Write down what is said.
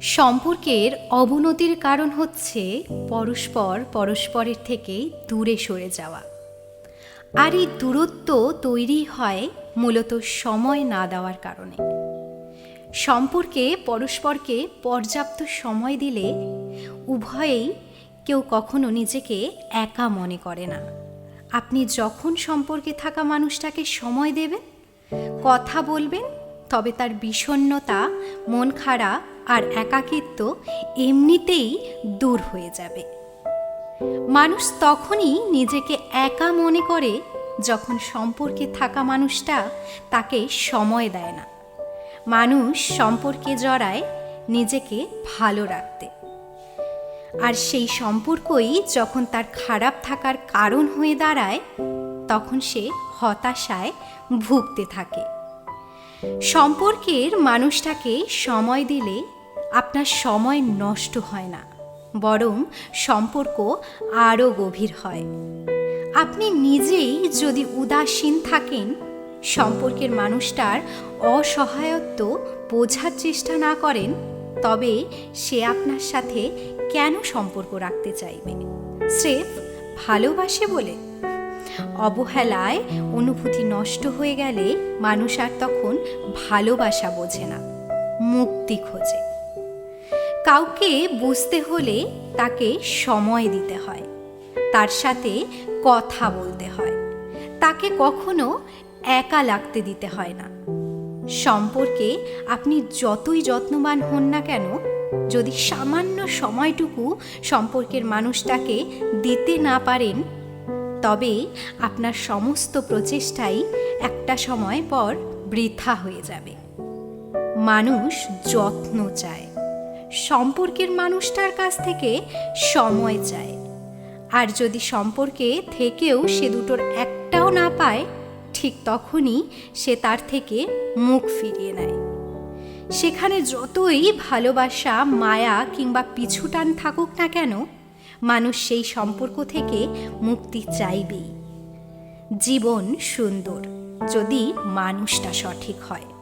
সম্পর্কের অবনতির কারণ হচ্ছে পরস্পর পরস্পরের থেকে দূরে সরে যাওয়া। আর এই দূরত্ব তৈরি হয় মূলত সময় না দেওয়ার কারণে। সম্পর্কে পরস্পরকে পর্যাপ্ত সময় দিলে উভয়েই কেউ কখনো নিজেকে একা মনে করে না। আপনি যখন সম্পর্কে থাকা মানুষটাকে সময় দেবেন, কথা বলবেন তবে তার বিষণ্ণতা, মন খারাপ আর একাকিত্ব এমনিতেই দূর হয়ে যাবে। মানুষ তখনই নিজেকে একা মনে করে যখন সম্পর্কে থাকা মানুষটা তাকে সময় দেয় না। মানুষ সম্পর্কে জড়ায় নিজেকে ভালো রাখতে। আর সেই সম্পর্কই যখন তার খারাপ থাকার কারণ হয়ে দাঁড়ায়, তখন সে হতাশায় ভুগতে থাকে। সম্পর্কের মানুষটাকে সময় দিলে আপনার সময় নষ্ট হয় না, বরং সম্পর্ক আরও গভীর হয়। আপনি নিজেই যদি উদাসীন থাকেন, সম্পর্কের মানুষটার অসহায়ত্ব বোঝার চেষ্টা না করেন, তবে সে আপনার সাথে কেন সম্পর্ক রাখতে চাইবে? স্রেফ ভালোবাসে বলে। অবহেলায় অনুভূতি নষ্ট হয়ে গেলে মানুষ আর তখন ভালোবাসা বোঝে না, মুক্তি খোঁজে। কাউকে বুঝতে হলে তাকে সময় দিতে হয়, তার সাথে কথা বলতে হয়, তাকে কখনো একা লাগতে দিতে হয় না। সম্পর্কে আপনি যতই যত্নবান হন না কেন, যদি সামান্য সময়টুকু সম্পর্কের মানুষটাকে দিতে না পারেন তবে আপনার সমস্ত প্রচেষ্টাই একটা সময় পর বৃথা হয়ে যাবে। মানুষ যত্ন চায়। সম্পর্কের মানুষটার কাছ থেকে সময় চায়। আর যদি সম্পর্কে থেকেও সে দুটোর একটাও না পায়, ঠিক তখনই সে তার থেকে মুখ ফিরিয়ে নেয়। সেখানে যতই ভালোবাসা, মায়া কিংবা পিছুটান থাকুক না কেন মানুষ সেই সম্পর্ক থেকে মুক্তি চাইবেই জীবন সুন্দর যদি মানুষটা সঠিক হয়।